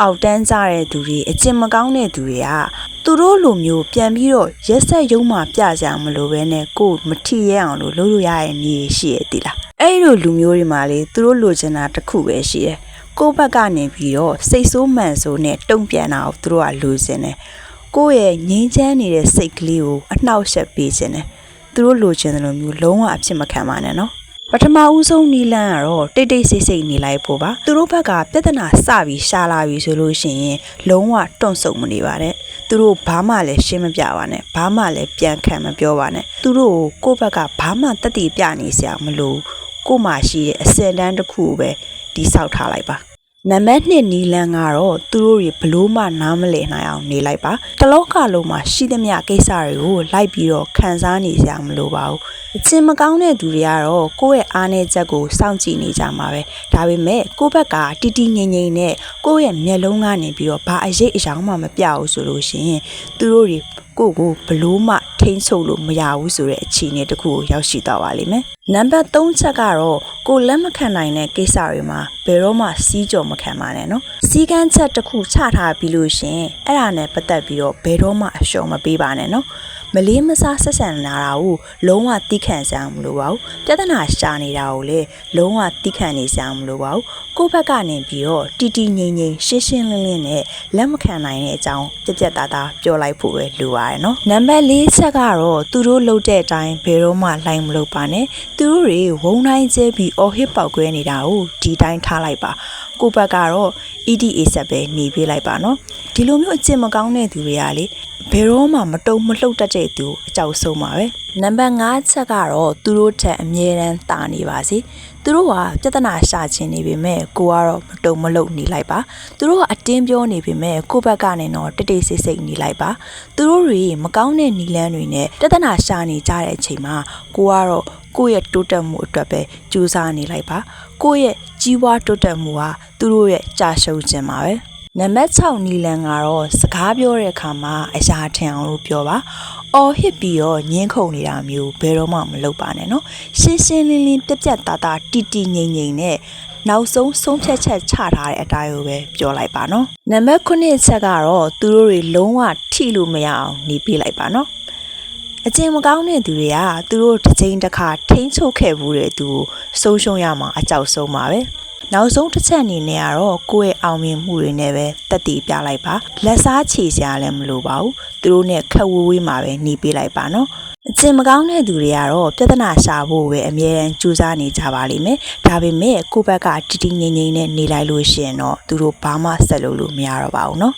အောက်တန်းကြတဲ့သူတွေအကျင့်မကောင်းတဲ့သူတွေကသူတို့လိုမျိုးပြန်ပြီးတော့ရက်ဆက်ရုံမှပြကြအောင်မလို့ပဲနဲ့ကိုယ်မထီရဲအောင်လို့လုပ်လို့ရတဲ့နည်းရှိရသေးလားအဲ့လိုလူမျိုးတွေမှာလေသူတို့လိုချင်တာတစ်ခုပဲရှိတယ်ကိုယ့်ဘက်ကနေပြီးတော့စိတ်ဆိုးမှန်ဆိုးနဲ့တုံ့ပြန်တာကိုသူတို့ကလိုချင်တယ်ကိုယ့်ရဲ့ငြင်းချမ်းနေတဲ့စိတ်ကလေးကိုအနှောက်အယှက်ပေးချင်တယ်သူတို့လိုချင်တယ်လို့မျိုးလုံးဝအဖြစ်မခံပါနဲ့နော် ပထမဦးဆုံးနီလန်းကတော့တိတ်တိတ်ဆိတ်ဆိတ်နေလိုက်ဖို့ပါသူတို့ဘက်ကပြဿနာစပြီးရှာလာပြီဆိုလို့ရှိရင်လုံးဝတွန့်ဆုတ်မနေပါနဲ့သူတို့ဘာမှလည်းရှင်းမပြပါနဲ့ဘာမှလည်းပြန်ခံမပြောပါနဲ့သူတို့ကိုကိုယ့်ဘက်ကဘာမှတက်တည်ပြနေစရာမလိုကို့မှာရှိတဲ့အစင်တန်းတစ်ခုကိုပဲတိဆောက်ထားလိုက်ပါနံပါတ်1နီလန်းကတော့သူတို့တွေဘလို့မှနားမလည်နိုင်အောင်နေလိုက်ပါတလောကလုံးမှာရှိသမျှကိစ္စတွေကိုလိုက်ပြီးတော့ခံစားနေကြမလို့ပါဘူး အချင်းမကောင်းတဲ့သူတွေကတော့ကိုယ့်ရဲ့အားနည်းချက်ကိုစောင့်ကြည့်နေကြမှာပဲဒါပေမဲ့ကိုယ့်ဘက်ကတီတီငိမ့်ငိမ့်နဲ့ကိုယ့်ရဲ့မျက်လုံးကနေပြီးတော့ဘာအရေးအယောင်မှမပြဘူးဆိုလို့ရှိရင်သူတို့တွေကိုယ့်ကိုဘလို့မှထိမ့်ဆုပ်လို့မရဘူးဆိုတဲ့အခြေအနေတစ်ခုကိုရောက်ရှိသွားပါလိမ့်မယ်နံပါတ်3ချက်ကတော့ကိုယ်လက်မခံနိုင်တဲ့ကိစ္စတွေမှာဘယ်တော့မှစီးကြော်မခံပါနဲ့နော်စီကန်းချက်တစ်ခုချထားပြီးလို့ရှရင်အဲ့ဒါနဲ့ပတ်သက်ပြီးတော့ဘယ်တော့မှအရှော်မပေးပါနဲ့နော်မလေးမစားဆက်ဆံလာတာကိုလုံးဝတိခန့်စမ်းမလို့ပါဘူးပြဿနာရှာနေတာကိုလည်းလုံးဝတိခန့်နေစမ်းမလို့ပါဘူးကိုယ့်ဘက်ကနေပြီးတော့တီတီငိမ့်ငိမ့်ရှင်းရှင်းလင်းလင်းနဲ့လက်မခံနိုင်တဲ့အကြောင်းပြက်ပြက်သားသားပြောလိုက်ဖို့ပဲလိုပါတယ်နော်နံပါတ်၄ချက်ကတော့သူတို့လှုပ်တဲ့အတိုင်းဘယ်တော့မှလိုင်းမလုပ်ပါနဲ့သူတို့တွေဝုံတိုင်းကျဲပြီးအော်ဟစ်ပေါက်ကွဲနေတာကိုဒီတိုင်းထားလိုက်ပါ ကိုယ့်ဘက်ကတော့ EDA ဆက်ပဲနေပေးလိုက်ပါနော်ဒီလိုမျိုးအကျင့်မကောင်းတဲ့သူတွေကလေဘယ်တော့မှမတုံမလှုပ်တတ်တဲ့သူအကြောက်ဆုံးပါပဲနံပါတ်5ချက်ကတော့သူတို့ထက်အမြဲတမ်းတာနေပါစေသူတို့ကပြဿနာရှာခြင်းနေပေမဲ့ကိုကတော့မတုံမလှုပ်နေလိုက်ပါသူတို့ကအတင်းပြောနေပေမဲ့ကိုယ့်ဘက်ကနေတော့တိတ်တိတ်ဆိတ်ဆိတ်နေလိုက်ပါသူတို့တွေမကောင်းတဲ့နီလန်းတွေနဲ့ပြဿနာရှာနေကြတဲ့အချိန်မှာကိုကတော့ကိုယ့်ရဲ့တိုးတက်မှုအတွက်ပဲကြိုးစားနေလိုက်ပါကိုယ့်ရဲ့ ကြီးပွားတိုးတက်မှုဟာသူတို့ရဲ့ကြာရှုံးခြင်းပါပဲနံပါတ်6နီလန်ကတော့စကားပြောတဲ့အခါမှာအရာထင်အောင်လို့ပြောပါ။အော်ဟစ်ပြီးတော့ညင်းခုန်နေတာမျိုးဘယ်တော့မှမလုပ်ပါနဲ့နော်။ရှင်းရှင်းလင်းလင်းပြက်ပြက်သားသားတီတီငိမ့်ငိမ့်နဲ့နောက်ဆုံးဆုံးဖြတ်ချက်ချထားတဲ့အတိုင်းကိုပဲပြောလိုက်ပါနော်။နံပါတ်9ချက်ကတော့သူတို့တွေလုံးဝထိလို့မရအောင်နေပေးလိုက်ပါနော်။ အကျင့်မကောင်းတဲ့သူတွေကသူတို့တစ်ချိန်တစ်ခါထိန်းချုပ်ခဲ့ဘူးတဲ့သူကိုဆုံးရှုံးရမှာအကြောက်ဆုံးပါပဲ။နောက်ဆုံးတစ်ချက်အနေနဲ့ကတော့ကိုယ့်ရဲ့အောင်မြင်မှုတွေနဲ့ပဲတက်တည်ပြလိုက်ပါလက်စားချေစရာလည်းမလိုပါဘူးသူတို့နဲ့ခက်ဝေးဝေးမှာပဲหนีပေးလိုက်ပါနော်အကျင့်မကောင်းတဲ့သူတွေကတော့ပြဿနာရှာဖို့ပဲအမြဲတမ်းကြိုးစားနေကြပါလိမ့်မယ်ဒါပေမဲ့ကိုယ့်ဘက်ကတီတီငိမ့်ငိမ့်နဲ့နေလိုက်လို့ရှိရင်တော့သူတို့ဘာမှဆက်လုပ်လို့မရတော့ပါဘူးเนาะ